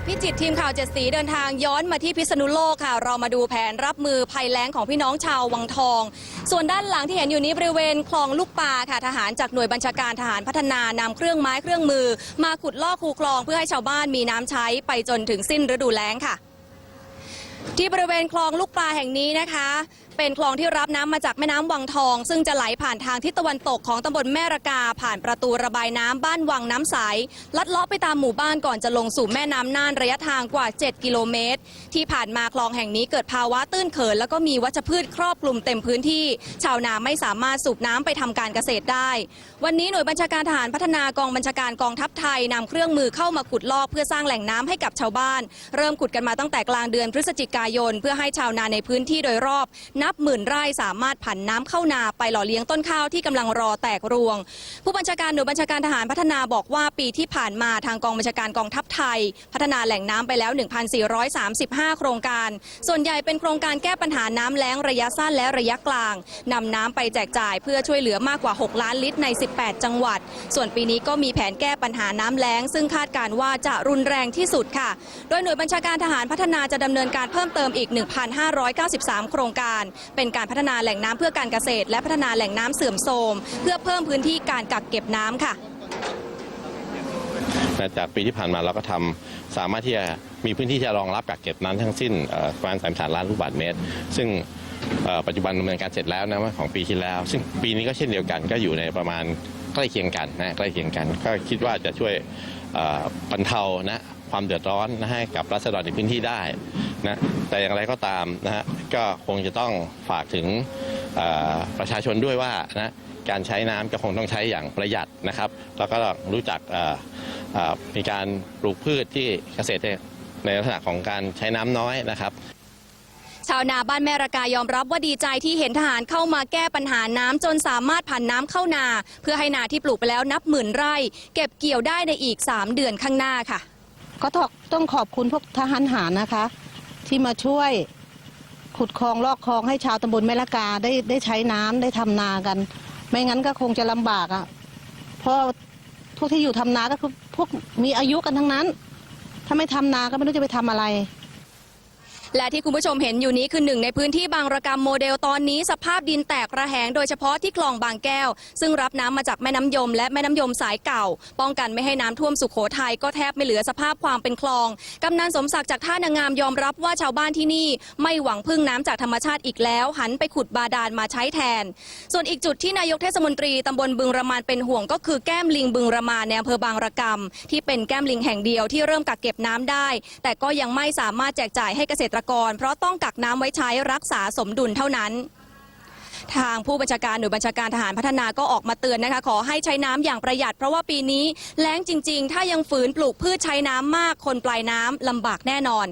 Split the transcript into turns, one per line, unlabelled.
จากพิจิตรทีมข่าวเจ็ดสีเดินทางย้อนมาที่พิษณุโลกค่ะ เรามาดูแผนรับมือภัยแล้งของพี่น้องชาววังทอง ส่วนด้านหลังที่เห็นอยู่นี้บริเวณคลองลูกปลาค่ะทหารจากหน่วยบัญชาการทหารพัฒนานำเครื่องไม้เครื่องมือ มาขุดลอกคูคลองเพื่อให้ชาวบ้านมีน้ำใช้ไปจนถึงสิ้นฤดูแล้งค่ะ ที่บริเวณคลองลูกปลาแห่งนี้นะคะ เป็นคลองที่รับน้ำมาจากแม่น้ำวังทอง ซึ่งจะไหลผ่านทางทิศตะวันตกของตำบลแม่ระกา ผ่านประตูระบายน้ำบ้านวังน้ำใส ลัดเลาะไปตามหมู่บ้านก่อนจะลงสู่แม่น้ำน่านระยะทางกว่า 7 กิโลเมตร ที่ผ่านมาคลองแห่งนี้เกิดภาวะตื้นเขิน แล้วก็มีวัชพืชครอบคลุมเต็มพื้นที่ ชาวนาไม่สามารถสูบน้ำไปทำการเกษตรได้ วันนี้หน่วยบัญชาการทหารพัฒนากองบัญชาการกองทัพไทยนำเครื่องมือเข้ามาขุดลอกเพื่อสร้างแหล่งน้ำให้กับชาวบ้าน เริ่มขุดกันมาตั้งแต่กลางเดือนพฤศจิกายน เพื่อให้ชาวนาในพื้นที่โดยรอบ นับหมื่นไร่สามารถผันน้ำเข้านาไปหล่อเลี้ยงต้นข้าวที่กำลังรอแตกรวง ผู้บัญชาการหน่วยบัญชาการทหารพัฒนาบอกว่าปีที่ผ่านมาทางกองบัญชาการกองทัพไทย พัฒนาแหล่งน้ำไปแล้ว 1,435 โครงการ ส่วนใหญ่เป็นโครงการแก้ปัญหาน้ำแล้งระยะสั้นและระยะกลางนำน้ำไปแจกจ่ายเพื่อช่วยเหลือมากกว่า 6 ล้านลิตรใน 18 จังหวัด ส่วนปีนี้ก็มีแผนแก้ปัญหาน้ำแล้ง ซึ่งคาดการณ์ว่าจะรุนแรงที่สุดค่ะ โดยหน่วยบัญชาการทหารพัฒนาจะดำเนินการเพิ่มเติมติมอีก 1,593 โครงการ เป็นการพัฒนาแหล่งน้ำเพื่อการเกษตร และพัฒนาแหล่งน้ำเสื่อมโทรม เพื่อเพิ่มพื้นที่การกักเก็บน้ำค่ะ
จากปีที่ผ่านมาเราก็ทำสามารถที่จะมีพื้นที่จะรองรับกักเก็บน้ำทั้งสิ้นประมาณสามสามล้านลูกบาศก์เมตร ซึ่งปัจจุบันดำเนินการเสร็จแล้วนะของปีที่แล้ว ซึ่งปีนี้ก็เช่นเดียวกันก็อยู่ในประมาณใกล้เคียงกันนะใกล้เคียงกัน ก็คิดว่าจะช่วยบรรเทานะความเดือดร้อนนะให้กับรัษฎรในพื้นที่ได้ นะแต่อย่างไรก็ตามนะฮะก็คงจะต้องฝากถึงเอ่อประชาชนด้วยว่านะการใช้น้ำก็คงต้องใช้อย่างประหยัดนะครับ แล้วก็รู้จักเอ่ออ่ามีการปลูกพืชที่เกษตรในลักษณะของการใช้น้ำน้อยนะครับ
ชาวนาบ้านแม่ระกายอมรับว่าดีใจที่เห็นทหารเข้ามาแก้ปัญหาน้ำจนสามารถผ่านน้ำเข้านา เพื่อให้นาที่ปลูกไปแล้วนับหมื่นไร่ เก็บเกี่ยวได้ในอีก 3 เดือนข้างหน้าค่ะ
ก็ต้องต้องขอบคุณพวกทหารหารนะคะ ที่มาช่วยขุดคลองลอกคลองให้ชาวตำบลแม่ละกาได้ได้ใช้น้ำได้ทำนากัน ไม่งั้นก็คงจะลำบากอะ่ะเพราะพวกที่อยู่ทำนาก็คือพวกมีอายุกันทั้งนั้น ถ้าไม่ทำนาก็ไม่รู้จะไปทำอะไร
และที่คุณผู้ชมเห็นอยู่นี้คือหนึ่งในพื้นที่บางระกรรมโมเดลตอนนี้ สภาพดินแตกระแหงโดยเฉพาะที่คลองบางแก้ว ซึ่งรับน้ำมาจากแม่น้ำยม และแม่น้ำยมสายเก่า ป้องกันไม่ให้น้ำท่วมสุขโขทัยก็แทบไม่เหลือสภาพความเป็นคลองกำนันสมศักดิ์จากท่านางามยอมรับว่าชาวบ้านที่นี่ ไม่หวังพึ่งน้ำจากธรรมชาติอีกแล้ว หันไปขุดบาดาลมาใช้แทน ส่วนอีกจุดที่นายกเทศมนตรีตำบลบึงระมานเป็นห่วงก็คือแก้มลิงบึงระมานในอำเภอบางระกำที่เป็นแก้มลิงแห่งเดียวที่เริ่มกักเก็บน้ำได้ แต่ก็ยังไม่สามารถแจกจ่ายให้เกษตรกร เพราะต้องกักน้ำไว้ใช้รักษาสมดุลเท่านั้น ทางผู้บัญชาการหน่วยบัญชาการทหารพัฒนาก็ออกมาเตือนนะคะ ขอให้ใช้น้ำอย่างประหยัด เพราะว่าปีนี้แล้งจริง ๆ ถ้ายังฝืนปลูกพืชใช้น้ำมากคนปลายน้ำลำบากแน่นอน